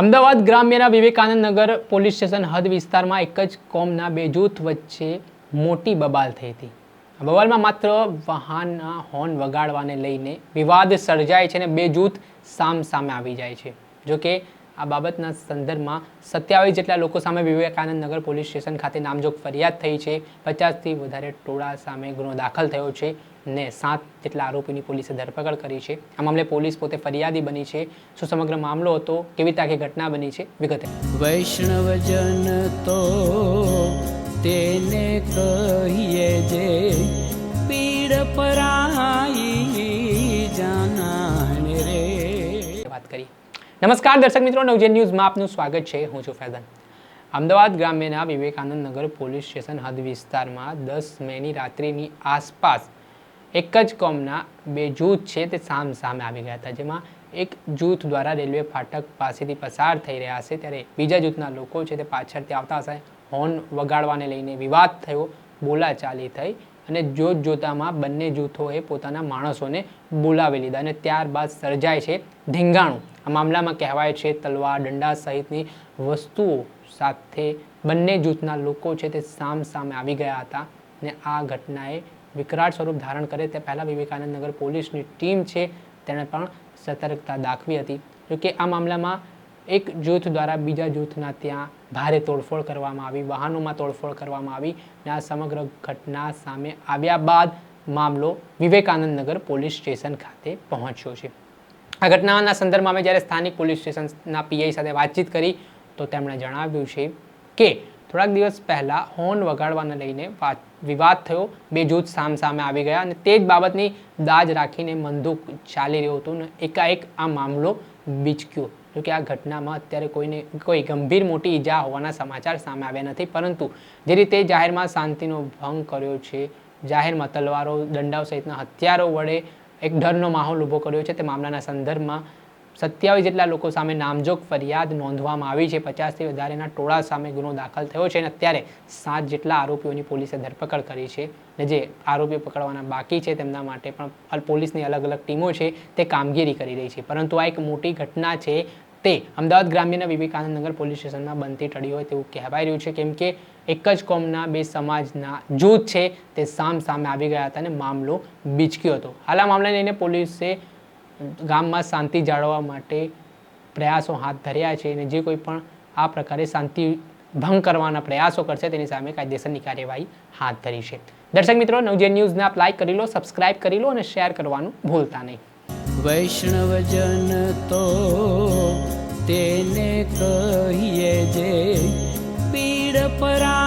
અમદાવાદ ગ્રામ્યના વિવેકાનંદ નગર police station હદ વિસ્તારમાં એક જ કોમના બે જૂથ વચ્ચે મોટી બબાલ થઈ હતી. બબાલમાં માત્ર વાહનના હોર્ન વગાડવાને લઈને વિવાદ સર્જાય છે અને બે જૂથ સામ સામે આવી જાય છે. જોકે આ બાબતના સંદર્ભમાં સત્યાવીસ જેટલા લોકો સામે વિવેકાનંદ નગર પોલીસ સ્ટેશન ખાતે નામજોગ ફરિયાદ થઈ છે. પચાસથી વધારે ટોળા સામે ગુનો દાખલ થયો છે. ને સાત જેટલા આરોપીની પોલીસે ધરપકડ કરી છે. આ મામલે પોલીસ પોતે ફરિયાદી બની છે. શું સમગ્ર મામલો હતો? કેવી રીતે આખી ઘટના બની છે? વિગતે. વૈષ્ણવજન તો તેને કહીએ જે પીડ પરાઈ જાનાને રે. વાત કરી. નમસ્કાર દર્શક મિત્રો નવજેન ન્યૂઝમાં આપનું સ્વાગત છે. હું છું ફૈઝાન. અમદાવાદ ગ્રામ્યના વિવેકાનંદ નગર પોલીસ સ્ટેશન હદ વિસ્તારમાં દસ મેની રાત્રિની આસપાસ એક જ કોમના બે જૂથ છે તે સામ સામે આવી ગયા હતા. જેમાં એક જૂથ દ્વારા રેલવે ફાટક પાસેથી પસાર થઈ રહ્યા હશે ત્યારે બીજા જૂથના લોકો છે તે પાછળથી આવતા હશે. હોર્ન વગાડવાને લઈને વિવાદ થયો, બોલાચાલી થઈ અને જોત જોતામાં બંને જૂથોએ પોતાના માણસોને બોલાવી લીધા અને ત્યારબાદ સર્જાય છે ધીંગાણું. આ મામલામાં કહેવાય છે તલવાર, દંડા સહિતની વસ્તુઓ સાથે બંને જૂથના લોકો છે તે સામ સામે આવી ગયા હતા અને આ ઘટનાએ વિકરાળ સ્વરૂપ ધારણ કરે તે પહેલાં વિવેકાનંદ નગર પોલીસની ટીમ છે. તેણે પણ સતર્કતા દાખવી હતી. જોકે આ મામલામાં એક જૂથ દ્વારા બીજા જૂથના ત્યાં ભારે તોડફોડ કરવામાં આવી, વાહનોમાં તોડફોડ કરવામાં આવી અને આ સમગ્ર ઘટના સામે આવ્યા બાદ મામલો વિવેકાનંદ નગર પોલીસ સ્ટેશન ખાતે પહોંચ્યો છે. આ ઘટનાના સંદર્ભમાં અમે જ્યારે સ્થાનિક પોલીસ સ્ટેશનના પીઆઈ સાથે વાતચીત કરી તો તેમણે જણાવ્યું છે કે થોડાક દિવસ પહેલાં હોર્ન વગાડવાને લઈને વાત વિવાદ થયો. બે જૂથ સામ સામે આવી ગયા અને તે જ બાબતની દાજ રાખીને મંદુક ચાલી રહ્યું હતું ને એકાએક આ મામલો બીચક્યો. જોકે આ ઘટનામાં અત્યારે કોઈને કોઈ ગંભીર મોટી ઈજા હોવાના સમાચાર સામે આવ્યા નથી. પરંતુ જે રીતે જાહેરમાં શાંતિનો ભંગ કર્યો છે, જાહેરમાં તલવારો, દંડાઓ સહિતના હથિયારો વડે એક ડરનો માહોલ ઊભો કર્યો છે, તે મામલાના સંદર્ભમાં સત્યાવીસ જેટલા લોકો સામે નામજોગ ફરિયાદ નોંધવામાં આવી છે. પચાસથી વધારેના ટોળા સામે ગુનો દાખલ થયો છે અને અત્યારે સાત જેટલા આરોપીઓની પોલીસે ધરપકડ કરી છે અને જે આરોપીઓ પકડવાના બાકી છે તેમના માટે પણ પોલીસની અલગ અલગ ટીમો છે તે કામગીરી કરી રહી છે. પરંતુ આ એક મોટી ઘટના છે તે અમદાવાદ ગ્રામ્યના વિવેકાનંદ નગર પોલીસ સ્ટેશનમાં બનતી ટળી હોય તેવું કહેવાય રહ્યું છે. કેમ કે એક જ કોમના બે સમાજના જૂથ છે તે સામ સામે આવી ગયા હતા અને મામલો બીચક્યો હતો. હાલ આ મામલાને લઈને પોલીસે ગામમાં શાંતિ જાળવવા માટે પ્રયાસો હાથ ધર્યા છે અને જે કોઈ પણ આ પ્રકારે શાંતિ ભંગ કરવાના પ્રયાસો કરશે તેની સામે કાયદેસરની કાર્યવાહી હાથ ધરી છે. દર્શક મિત્રો નવજેન ન્યૂઝને આપ લાઈક કરી લો સબસ્ક્રાઇબ કરી લો અને શેર કરવાનું ભૂલતા નહીં. વૈષ્ણવજન તો તેને કહીએ જે પીડ પરાઈ